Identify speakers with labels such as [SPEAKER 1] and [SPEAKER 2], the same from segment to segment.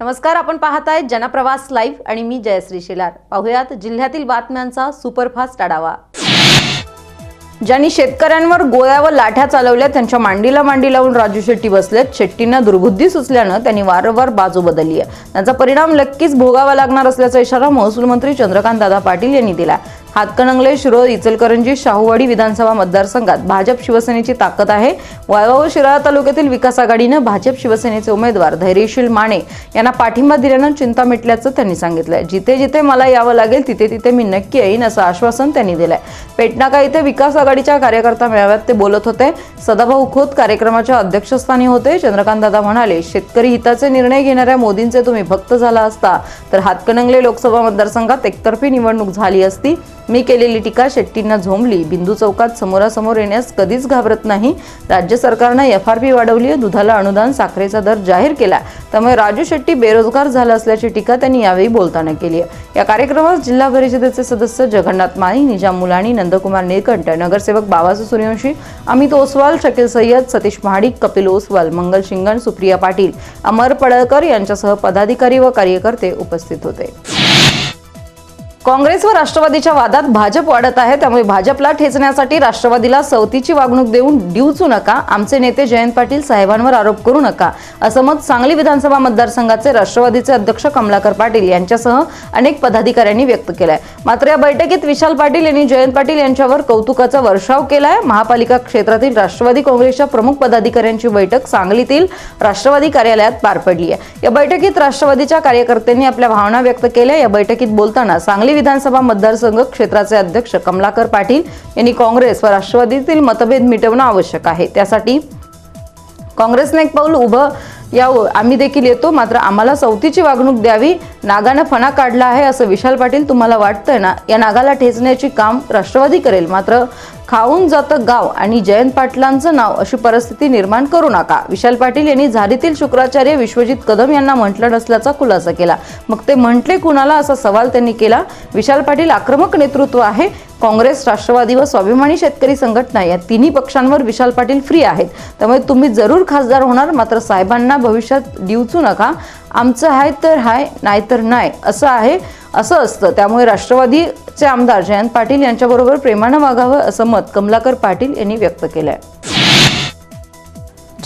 [SPEAKER 1] नमस्कार आपण पाहताय जनप्रवास लाईव्ह आणि मी जयश्री शेलार. पाहुयात जिल्ह्यातील बातम्यांचा सुपरफास्ट आढावा. ज्यांनी शेतकऱ्यांवर गोळ्या व लाठ्या चालवल्या त्यांच्या मांडीला मांडी लावून राजू शेट्टी बसलेत. शेट्टींना दुर्बुद्धी सुचल्यानं त्यांनी वारंवार बाजू बदलली आहे. त्यांचा परिणाम नक्कीच भोगावा लागणार असल्याचा इशारा महसूल मंत्री चंद्रकांत दादा पाटील यांनी दिला हातकणंगले शिरोळ इचलकरंजी शाहूवाडी विधानसभा मतदारसंघात भाजप शिवसेनेची ताकद आहे. वाळवा व शिराळा तालुक्यातील विकास आघाडीनं भाजप शिवसेनेचे उमेदवार धैर्यशील माने यांना पाठिंबा दिल्यानं चिंता मिटल्याचं त्यांनी सांगितलंय. जिथे जिथे मला यावं लागेल तिथे तिथे मी नक्की येईन असं आश्वासन त्यांनी दिलंय. पेटनाका इथे विकास आघाडीच्या कार्यकर्ता मेळाव्यात ते बोलत होते. सदाभाऊ खोत कार्यक्रमाच्या अध्यक्षस्थानी होते. चंद्रकांत दादा म्हणाले शेतकरी हिताचे निर्णय घेणाऱ्या मोदींचे तुम्ही भक्त झाला असता तर हातकणंगले लोकसभा मतदारसंघात एकतर्फी निवडणूक झाली असती. मी केलेली टीका शेट्टींना झोंबली. बिंदू चौकात समोरासमोर येण्यास कधीच घाबरत नाही. राज्य सरकारनं एफ आर पी वाढवली आहे. दुधाला अनुदान साखरेचा दर जाहीर केला. त्यामुळे राजू शेट्टी बेरोजगार झाला असल्याची टीका त्यांनी यावेळी बोलताना केली आहे. या कार्यक्रमात जिल्हा परिषदेचे सदस्य जगन्नाथ माळी निजाम मुलाणी नंदकुमार निळकंठ नगरसेवक बाबासू सूर्यवंशी अमित ओसवाल शकील सय्यद सतीश महाडिक कपिल ओसवाल मंगल शिंगण सुप्रिया पाटील अमर पडळकर यांच्यासह पदाधिकारी व कार्यकर्ते उपस्थित होते. काँग्रेस व राष्ट्रवादीच्या वादात भाजप वाढत आहे त्यामुळे भाजपला ठेचण्यासाठी राष्ट्रवादीला सवतीची वागणूक देऊन डिवचू नका आमचे नेते जयंत पाटील साहेबांवर आरोप करू नका असं मत सांगली विधानसभा मतदारसंघाचे राष्ट्रवादीचे अध्यक्ष कमलाकर पाटील यांच्यासह अनेक पदाधिकाऱ्यांनी व्यक्त केलाय. मात्र या बैठकीत विशाल पाटील यांनी जयंत पाटील यांच्यावर कौतुकाचा वर्षाव केलाय. महापालिका क्षेत्रातील राष्ट्रवादी काँग्रेसच्या प्रमुख पदाधिकाऱ्यांची बैठक सांगलीतील राष्ट्रवादी कार्यालयात पार पडली आहे या बैठकीत राष्ट्रवादीच्या कार्यकर्त्यांनी आपल्या भावना व्यक्त केल्या. या बैठकीत बोलताना सांगली विधानसभा मतदारसंघ क्षेत्राचे अध्यक्ष कमलाकर पाटील यांनी काँग्रेस व राष्ट्रवादीतील मतभेद मिटवणं आवश्यक आहे. त्यासाठी काँग्रेसने एक पाऊल उभं या आम्ही देखील येतो. मात्र आम्हाला सवतीची वागणूक द्यावी. नागानं फणा काढला आहे असं विशाल पाटील तुम्हाला वाटतंय ना? या नागाला ठेचण्याची काम राष्ट्रवादी करेल. मात्र खाऊन जातं गाव आणि जयंत पाटलांचं नाव अशी परिस्थिती निर्माण करू नका. विशाल पाटील यांनी झारीतील शुक्राचार्य विश्वजित कदम यांना म्हटलं नसल्याचा खुलासा केला. मग ते म्हटले कुणाला असा सवाल त्यांनी केला? विशाल पाटील आक्रमक नेतृत्व आहे. काँग्रेस राष्ट्रवादी व स्वाभिमानी शेतकरी संघटना या तिन्ही पक्षांवर विशाल पाटील फ्री आहेत. त्यामुळे तुम्ही जरूर खासदार होणार मात्र साहेबांना भविष्यात डिवचू नका. आमचं आहे तर हाय नाहीतर नाही असं आहे असं असतं. त्यामुळे राष्ट्रवादीचे आमदार जयंत पाटील यांच्याबरोबर प्रेमानं वागावं असं मत कमलाकर पाटील यांनी व्यक्त केलं आहे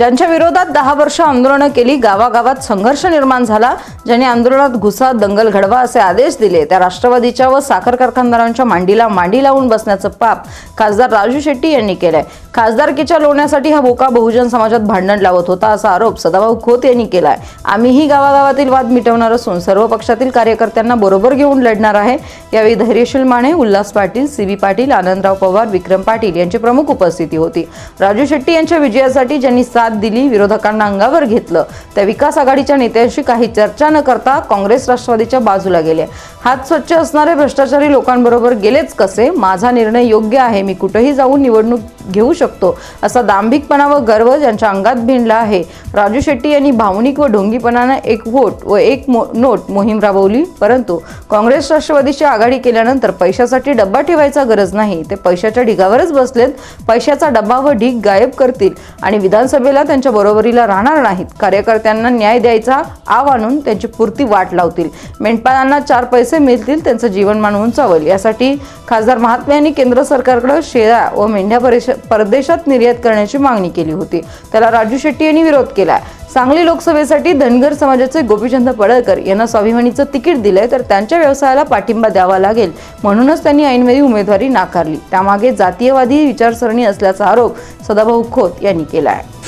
[SPEAKER 1] ज्यांच्या विरोधात दहा वर्ष आंदोलनं केली गावागावात संघर्ष निर्माण झाला ज्यांनी आंदोलनात घुसा दंगल घडवा असे आदेश दिले. त्या राष्ट्रवादीच्या व साखर कारखानदारांच्या मांडीला मांडी लावून बसण्याचं पाप खासदार राजू शेट्टी यांनी केलंय. खासदारकीच्या लोण्यासाठी हा बोका बहुजन समाजात भांडण लावत होता असा आरोप सदाभाऊ खोत यांनी केलाय. आम्हीही गावागावातील वाद मिटवणार असून सर्व पक्षातील कार्यकर्त्यांना बरोबर घेऊन लढणार आहे. यावेळी धैर्यशील माने उल्हास पाटील सी बी पाटील आनंदराव पवार विक्रम पाटील यांची प्रमुख उपस्थिती होती. राजू शेट्टी यांच्या विजयासाठी ज्यांनी साथ दिली विरोधकांना अंगावर घेतलं. त्या विकास आघाडीच्या नेत्यांशी काही चर्चा न करता काँग्रेस राष्ट्रवादीच्या बाजूला गेले. हात स्वच्छ असणारे भ्रष्टाचारी लोकांबरोबर गेलेच कसे? माझा निर्णय योग्य आहे. मी कुठेही जाऊन निवडणूक घेऊ शकतो. असा दांभिकपणा व गर्व ज्यांच्या अंगात भिनला आहे. राजू शेट्टी यांनी भावनिक व ढोंगीपणानं एक वोट व एक मो नोट मोहीम राबवली. परंतु काँग्रेस राष्ट्रवादीची आघाडी केल्यानंतर पैशासाठी डब्बा ठेवायचा गरज नाही. ते पैशाच्या ढिगावरच बसलेत. पैशाचा डब्बा व ढीग गायब करतील आणि विधानसभेला त्यांच्या बरोबरीला राहणार नाहीत. कार्यकर्त्यांना न्याय द्यायचा आव आणून त्यांची पुरती वाट लावतील. मेंढपाळांना चार पैसे मिळतील त्यांचं जीवनमान उंचावेल यासाठी खासदार महात्मे यांनी केंद्र सरकारकडे शेळ्या व मेंढ्या परिष परदेशात निर्यात करण्याची मागणी केली होती. त्याला राजू शेट्टी यांनी विरोध केला सांगली लोकसभेसाठी धनगर समाजाचे गोपीचंद पडळकर यांना स्वाभिमानीचं तिकीट दिलंय तर त्यांच्या व्यवसायाला पाठिंबा द्यावा लागेल. म्हणूनच त्यांनी ऐनवेळी उमेदवारी नाकारली. त्यामागे जातीयवादी विचारसरणी असल्याचा आरोप सदाभाऊ खोत यांनी केला आहे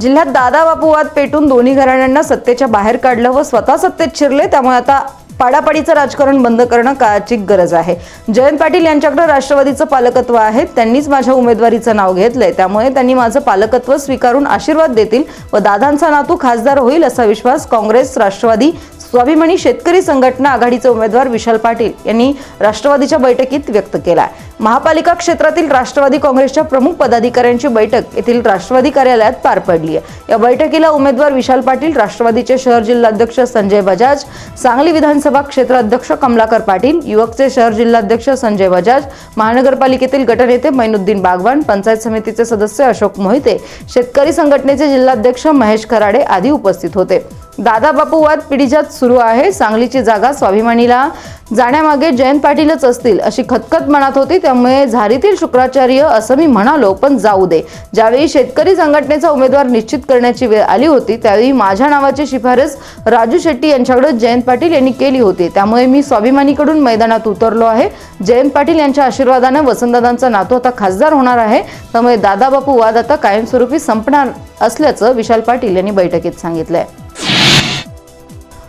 [SPEAKER 1] जिल्ह्यात दादा बापू वाद पेटून दोन्ही घराण्यांना सत्तेच्या बाहेर काढलं व स्वतः सत्तेत शिरले त्यामुळे आता पाडापाडीचं राजकारण बंद करणं काळाची गरज आहे. जयंत पाटील यांच्याकडे राष्ट्रवादीचं पालकत्व आहे. त्यांनीच माझ्या उमेदवारीचं नाव घेतलंय. त्यामुळे त्यांनी माझं पालकत्व स्वीकारून आशीर्वाद देतील व दादांचा नातू खासदार होईल असा विश्वास काँग्रेस राष्ट्रवादी स्वाभिमानी शेतकरी संघटना आघाडीचे उमेदवार विशाल पाटील यांनी राष्ट्रवादीच्या बैठकीत व्यक्त केला महापालिका क्षेत्रातील राष्ट्रवादी काँग्रेसच्या प्रमुख पदाधिकाऱ्यांची बैठक येथील राष्ट्रवादी कार्यालयात पार पडली आहे. या बैठकीला उमेदवार विशाल पाटील राष्ट्रवादीचे शहर जिल्हाध्यक्ष संजय बजाज सांगली विधानसभा क्षेत्र अध्यक्ष कमलाकर पाटील युवकचे शहर जिल्हाध्यक्ष संजय बजाज महानगरपालिकेतील गटनेते मैनुद्दीन बागवान पंचायत समितीचे सदस्य अशोक मोहिते शेतकरी संघटनेचे जिल्हाध्यक्ष महेश खराडे आदी उपस्थित होते. दादा बापू वाद पिढीजात सुरू आहे. सांगलीची जागा स्वाभिमानीला. जाण्यामागे जयंत पाटीलच असतील अशी खतखत मनात होती. त्यामुळे झारीतील शुक्राचार्य असं मी म्हणालो पण जाऊ दे. ज्यावेळी शेतकरी संघटनेचा उमेदवार निश्चित करण्याची वेळ आली होती त्यावेळी माझ्या नावाची शिफारस राजू शेट्टी यांच्याकडे जयंत पाटील यांनी केली होती. त्यामुळे मी स्वाभिमानीकडून मैदानात उतरलो आहे. जयंत पाटील यांच्या आशीर्वादानं वसंतदादांचा नातू आता खासदार होणार आहे. त्यामुळे दादाबापू वाद आता कायमस्वरूपी संपणार असल्याचं विशाल पाटील यांनी बैठकीत सांगितलंय.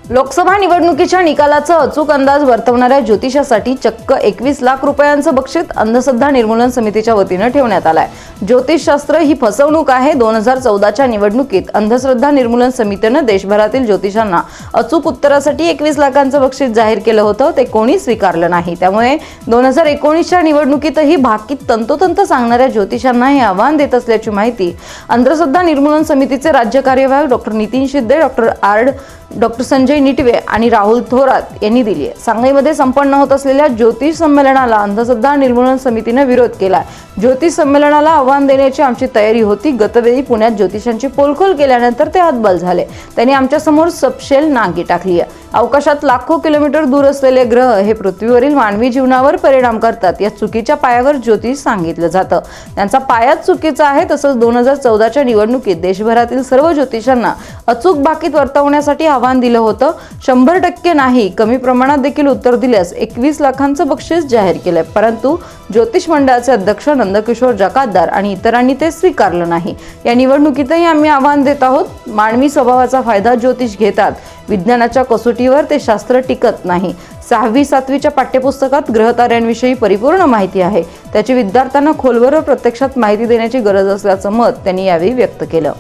[SPEAKER 1] लोकसभा निवडणुकीच्या निकालाचा अचूक अंदाज वर्तवणाऱ्या ज्योतिषासाठी चक्क एकवीस लाख रुपयांचं बक्षीस अंधश्रद्धा निर्मूलन समितीच्या वतीनं ठेवण्यात आलंय. ज्योतिषशास्त्र ही फसवणूक आहे. दोन हजार चौदाच्या निवडणुकीत अंधश्रद्धा निर्मूलन समितीनं देशभरातील ज्योतिषांना अचूक उत्तरासाठी एकवीस लाखांचं बक्षीस जाहीर केलं होतं. ते कोणी स्वीकारलं नाही. त्यामुळे दोन हजार एकोणीसच्या निवडणुकीतही भाकीत तंतोतंत सांगणाऱ्या ज्योतिषांना हे आव्हान देत असल्याची माहिती अंधश्रद्धा निर्मूलन समितीचे राज्य कार्यवाह डॉक्टर नितीन शिंदे डॉक्टर आर्ड डॉक्टर संजय निटवे आणि राहुल थोरात यांनी दिली आहे. सांगलीमध्ये संपन्न होत असलेल्या ज्योतिष संमेलनाला अंधश्रद्धा निर्मूलन समितीनं विरोध केला ज्योतिष संमेलनाला आव्हान देण्याची आमची तयारी होती. गतवेळी पुण्यात ज्योतिषांची पोलखोल केल्यानंतर ते हतबल झाले. त्यांनी आमच्यासमोर सपशेल नांगी टाकली आहे. अवकाशात लाखो किलोमीटर दूर असलेले ग्रह हे पृथ्वीवरील मानवी जीवनावर परिणाम करतात या चुकीच्या पायावर ज्योतिष सांगितलं जातं. त्यांचा पायाच चुकीचा आहे तसंच दोन हजार चौदाच्या निवडणुकीत देशभरातील सर्व ज्योतिषांना अचूक बाकीत वर्तवण्यासाठी आव्हान दिलं होतं. शंभर टक्के नाही कमी प्रमाणात देखील उत्तर दिल्यास एकवीस लाखांचं बक्षीस जाहीर केलंय. परंतु ज्योतिष मंडळाचे अध्यक्ष नंदकिशोर जकातदार आणि इतरांनी ते स्वीकारलं नाही. या निवडणुकीतही आम्ही आव्हान देत आहोत. मानवी स्वभावाचा फायदा ज्योतिष घेतात. विज्ञानाच्या कसोटीवर ते शास्त्र टिकत नाही. सहावी सातवीच्या पाठ्यपुस्तकात ग्रहताऱ्यांविषयी परिपूर्ण माहिती आहे. त्याची विद्यार्थ्यांना खोलवर प्रत्यक्षात माहिती देण्याची गरज असल्याचं मत त्यांनी यावेळी व्यक्त केलं.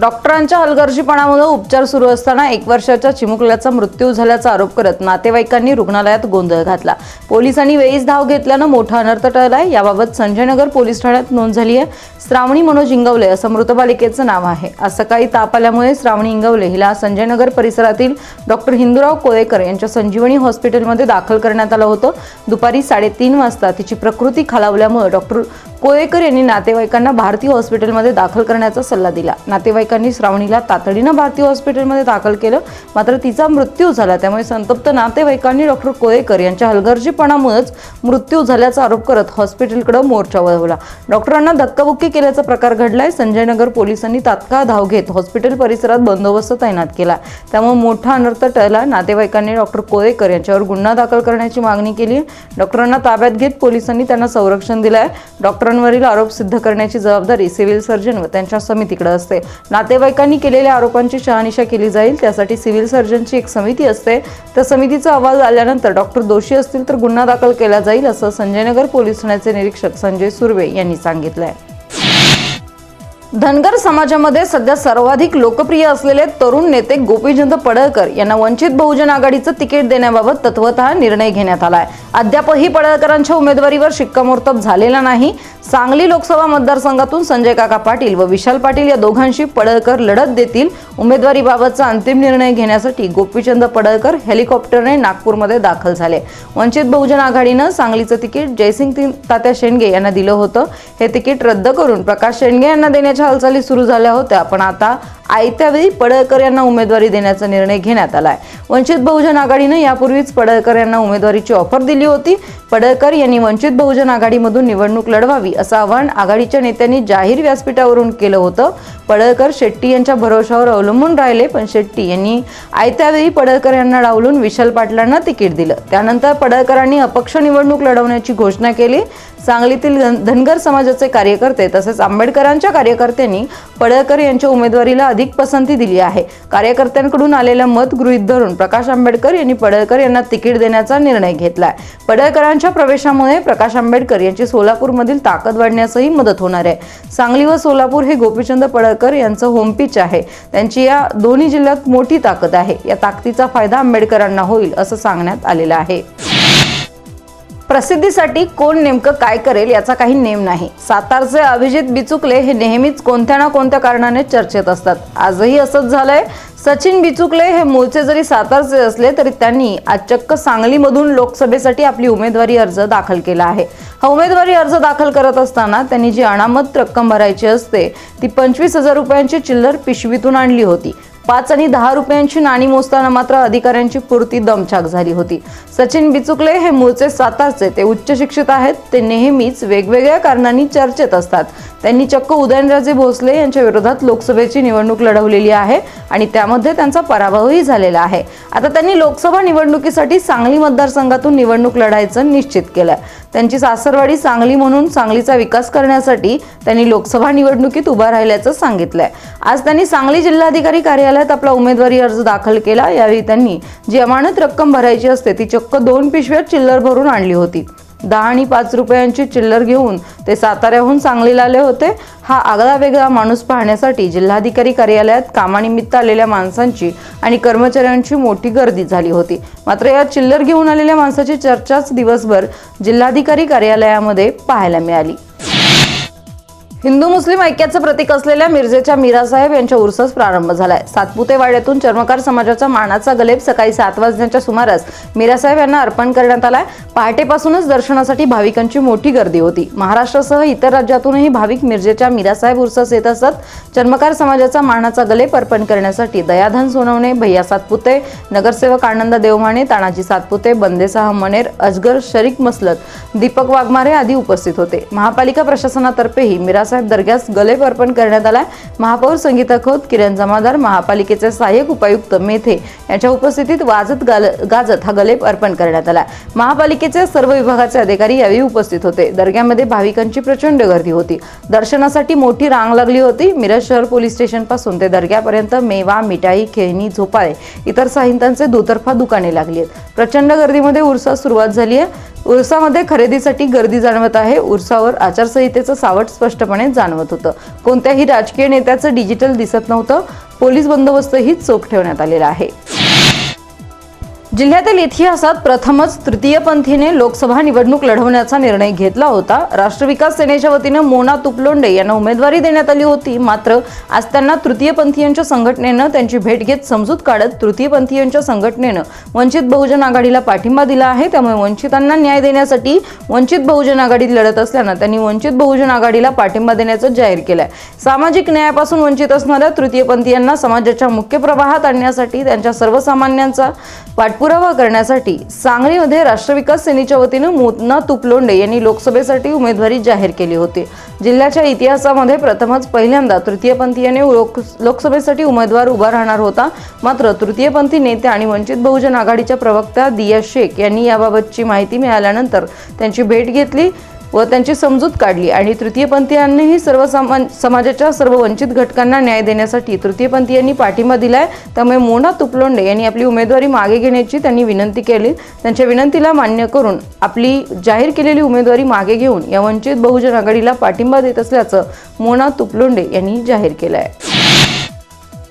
[SPEAKER 1] डॉक्टरांच्या हलगर्जीपणामुळे उपचार सुरू असताना एक वर्षाच्या चिमुकल्याचा मृत्यू झाल्याचा आरोप करत नातेवाईकांनी रुग्णालयात गोंधळ घातला. पोलिसांनी वेळीच धाव घेतल्यानं मोठा अनर्थ टळलाय. याबाबत संजयनगर पोलीस ठाण्यात नोंद झाली आहे. श्रावणी मनोज इंगवले असं मृतपालिकेचं नाव आहे. आज सकाळी ताप आल्यामुळे श्रावणी इंगवले हिला संजयनगर परिसरातील डॉक्टर हिंदूराव कोळेकर यांच्या संजीवनी हॉस्पिटलमध्ये दाखल करण्यात आलं होतं. दुपारी साडेतीन वाजता तिची प्रकृती खालावल्यामुळे डॉक्टर कोळेकर यांनी नातेवाईकांना भारतीय हॉस्पिटलमध्ये दाखल करण्याचा सल्ला दिला. नातेवाईकांनी श्रावणीला तातडीनं भारतीय हॉस्पिटलमध्ये दाखल केलं. मात्र तिचा मृत्यू झाला. त्यामुळे संतप्त नातेवाईकांनी डॉक्टर कोळेकर यांच्या हलगर्जीपणामुळेच मृत्यू झाल्याचा आरोप करत हॉस्पिटलकडे मोर्चा वळवला. डॉक्टरांना धक्काबुक्की केल्याचा प्रकार घडलाय. संजयनगर पोलिसांनी तात्काळ धाव घेत हॉस्पिटल परिसरात बंदोबस्त तैनात केला. त्यामुळे मोठा अनर्थ टळला. नातेवाईकांनी डॉक्टर कोळेकर यांच्यावर गुन्हा दाखल करण्याची मागणी केली. डॉक्टरांना ताब्यात घेत पोलिसांनी त्यांना संरक्षण दिलं आहे डॉक्टर डॉक्टरांवरील आरोप सिद्ध करण्याची जबाबदारी सिव्हिल सर्जन व त्यांच्या समितीकडे असते. नातेवाईकांनी केलेल्या आरोपांची शहानिशा केली जाईल त्यासाठी सिव्हिल सर्जनची एक समिती असते. त्या समितीचा अहवाल आल्यानंतर डॉक्टर दोषी असतील तर गुन्हा दाखल केला जाईल असं संजयनगर पोलीस ठाण्याचे निरीक्षक संजय सुर्वे यांनी सांगितलंय. धनगर समाजामध्ये सध्या सर्वाधिक लोकप्रिय असलेले तरुण नेते गोपीचंद पडळकर यांना वंचित बहुजन आघाडीचं तिकीट देण्याबाबत तत्वत निर्णय घेण्यात आलाय. अद्यापही पडळकरांच्या उमेदवारीवर शिक्कामोर्तब झालेला नाही. सांगली लोकसभा मतदारसंघातून संजय काका पाटील व विशाल पाटील या दोघांशी पडळकर लढत देतील. उमेदवारीबाबतचा अंतिम निर्णय घेण्यासाठी गोपीचंद पडळकर हेलिकॉप्टरने नागपूरमध्ये दाखल झाले. वंचित बहुजन आघाडीनं सांगलीचं तिकीट जयसिंग तात्या शेंडगे यांना दिलं होतं. हे तिकीट रद्द करून प्रकाश शेंडगे यांना देण्याच्या हालचाली सुरू झाल्या होत्या पण आता आयत्या वेळी पडळकर यांना उमेदवारी देण्याचा निर्णय घेण्यात आलाय. वंचित बहुजन आघाडीनं यापूर्वीच पडळकर यांना उमेदवारीची ऑफर दिली होती. पडळकर यांनी वंचित बहुजन आघाडीमधून निवडणूक लढवावी असं आवाहन आघाडीच्या नेत्यांनी जाहीर व्यासपीठावरून केलं होतं. पडळकर शेट्टी यांच्या भरोशावर अवलंबून राहिले पण शेट्टी यांनी आयत्या वेळी पडळकर यांना डावलून विशाल पाटलांना तिकीट दिलं. त्यानंतर पडळकरांनी अपक्ष निवडणूक लढवण्याची घोषणा केली. सांगलीतील धन- धनगर समाजाचे कार्यकर्ते तसेच आंबेडकरांच्या कार्यकर्त्यांनी पडळकर यांच्या उमेदवारीला अधिक पसंती दिली आहे. कार्यकर्त्यांकडून आलेलं मत गृहीत धरून प्रकाश आंबेडकर यांनी पडळकर यांना तिकीट देण्याचा निर्णय घेतलाय. पडळकरांच्या प्रवेशामुळे प्रकाश आंबेडकर यांची सोलापूरमधील ताकद वाढण्यासही मदत होणार आहे. सांगली व सोलापूर हे गोपीचंद पडळकर यांचं होमपिच आहे. त्यांची या दोन्ही जिल्ह्यात मोठी ताकद आहे. या ताकदीचा फायदा आंबेडकरांना होईल असं सांगण्यात आलेलं आहे. प्रसिद्धीसाठी कोण नेमकं काय करेल याचा काही नेम नाही. सातारचे अभिजित बिचुकले हे नेहमीच कोणत्या ना कोणत्या कारणाने चर्चेत असतात. आजही असंच झालंय. सचिन बिचुकले हे मूळचे जरी सातारचे असले तरी त्यांनी आज चक्क सांगलीमधून लोकसभेसाठी आपली उमेदवारी अर्ज दाखल केला आहे. हा उमेदवारी अर्ज दाखल करत असताना त्यांनी जी अनामत रक्कम भरायची असते ती पंचवीस हजार रुपयांची चिल्लर पिशवीतून आणली होती. पाच आणि दहा रुपयांची नाणी मोजताना मात्र अधिकाऱ्यांची पुरती दमछाक झाली होती. सचिन बिचुकले हे मूळचे सातारचे ते उच्च शिक्षित आहेत. ते नेहमीच वेगवेगळ्या कारणांनी चर्चेत असतात. त्यांनी चक्क उदयनराजे भोसले यांच्या विरोधात लोकसभेची निवडणूक लढवलेली आहे आणि त्यामध्ये त्यांचा पराभवही झालेला आहे. आता त्यांनी लोकसभा निवडणुकीसाठी सांगली मतदारसंघातून निवडणूक लढायचं निश्चित केलंय. त्यांची सासरवाडी सांगली म्हणून सांगलीचा विकास करण्यासाठी त्यांनी लोकसभा निवडणुकीत उभा राहिल्याचं सांगितलंय. आज त्यांनी सांगली जिल्हाधिकारी कार्यालयात आपला उमेदवारी अर्ज दाखल केला. यावेळी त्यांनी जी अमानत रक्कम भरायची असते ती चक्क दोन पिशव्यात चिल्लर भरून आणली होती. दहा आणि पाच रुपयांची चिल्लर घेऊन ते साताऱ्याहून सांगलीला आले होते. हा आगळा वेगळा माणूस पाहण्यासाठी जिल्हाधिकारी कार्यालयात कामानिमित्त आलेल्या माणसांची आणि कर्मचाऱ्यांची मोठी गर्दी झाली होती. मात्र या चिल्लर घेऊन आलेल्या माणसाची चर्चाच दिवसभर जिल्हाधिकारी कार्यालयामध्ये पाहायला मिळाली. हिंदू मुस्लिम ऐक्याचं प्रतीक असलेल्या मिरजेच्या मीरासाहेब यांच्या उर्सस प्रारंभ झालाय. सातपुते वाड्यातून चर्मकार समाजाचा मानाचा गलेब सकाळी सात वाजण्याच्या सुमारास मीरासाहेब यांना अर्पण करण्यात आलाय. पहाटेपासूनच दर्शनासाठी भाविकांची मोठी गर्दी होती. महाराष्ट्रासह इतर राज्यातूनही भाविक मिरजेच्या मीरासाहेब उर्सस येत असत. चर्मकार समाजाचा मानाचा गलेप अर्पण करण्यासाठी दयाधन सोनवणे भैया सातपुते नगरसेवक आनंद देवमाने तानाजी सातपुते बंदेसाह मनेर अजगर शरीक मसलत दीपक वाघमारे आदी उपस्थित होते. महापालिका प्रशासनातर्फेही मीरासाहेब दर्ग्यास गलेप अर्पण करण्यात आला महापौर संगीता खोत किरण जमादार महापालिकेचे सहाय्यक उपायुक्त मेथे यांच्या उपस्थितीत वाजत गाल गाजत हा गलेप अर्पण करण्यात आला महापालिकेचे सर्व विभागाचे अधिकारी यावेळी उपस्थित होते. दर्ग्यामध्ये भाविकांची प्रचंड गर्दी होती. दर्शनासाठी मोठी रांग लागली होती. मिरज शहर पोलीस स्टेशनपासून ते दर्ग्यापर्यंत मेवा मिठाई खेळणी झोपाळे इतर साहित्यांचे दुतर्फा दुकाने लागली आहेत. प्रचंड गर्दीमध्ये उर्सास सुरुवात झाली आहे. उर्सामध्ये खरेदीसाठी गर्दी जाणवत आहे. उर्सावर आचारसंहितेचं सावट स्पष्टपणे जाणवत होतं. कोणत्याही राजकीय नेत्याचं डिजिटल दिसत नव्हतं. पोलीस बंदोबस्तही चोख ठेवण्यात आलेला आहे. जिल्ह्यातील इतिहासात प्रथमच तृतीयपंथीने लोकसभा निवडणूक लढवण्याचा निर्णय घेतला होता. राष्ट्र विकास सेनेच्या वतीनं मोना तुपलोंडे यांना उमेदवारी देण्यात आली होती. मात्र आज त्यांना तृतीयपंथीयांच्या संघटनेनं त्यांची भेट घेत समजूत काढत तृतीयपंथीयांच्या संघटनेनं वंचित बहुजन आघाडीला पाठिंबा दिला आहे. त्यामुळे वंचितांना न्याय देण्यासाठी वंचित बहुजन आघाडीत लढत असल्यानं त्यांनी वंचित बहुजन आघाडीला पाठिंबा देण्याचं जाहीर केलंय. सामाजिक न्यायापासून वंचित असणाऱ्या तृतीयपंथीयांना समाजाच्या मुख्य प्रवाहात आणण्यासाठी त्यांच्या सर्वसामान्यांचा पाठपुरावा करण्यासाठी सांगलीमध्ये राष्ट्र विकास सेनेच्या वतीनं मोतना तुपलोंडे यांनी लोकसभेसाठी उमेदवारी जाहीर केली होती. जिल्ह्याच्या इतिहासामध्ये प्रथमच पहिल्यांदा तृतीयपंथीयाने लोक लोकसभेसाठी उमेदवार उभा राहणार होता. मात्र तृतीयपंथी नेते आणि वंचित बहुजन आघाडीच्या प्रवक्त्या दिया शेख यांनी याबाबतची माहिती मिळाल्यानंतर त्यांची भेट घेतली. व त्यांची समजूत काढली. आणि तृतीयपंथीयांनीही सर्व समाजाच्या सर्व वंचित घटकांना न्याय देण्यासाठी तृतीयपंथीयांनी पाठिंबा दिलाय. त्यामुळे मोना तुपलोंडे यांनी आपली उमेदवारी मागे घेण्याची त्यांनी विनंती केली. त्यांच्या विनंतीला मान्य करून आपली जाहीर केलेली उमेदवारी मागे घेऊन या वंचित बहुजन आघाडीला पाठिंबा देत असल्याचं मोना तुपलोंडे यांनी जाहीर केलं आहे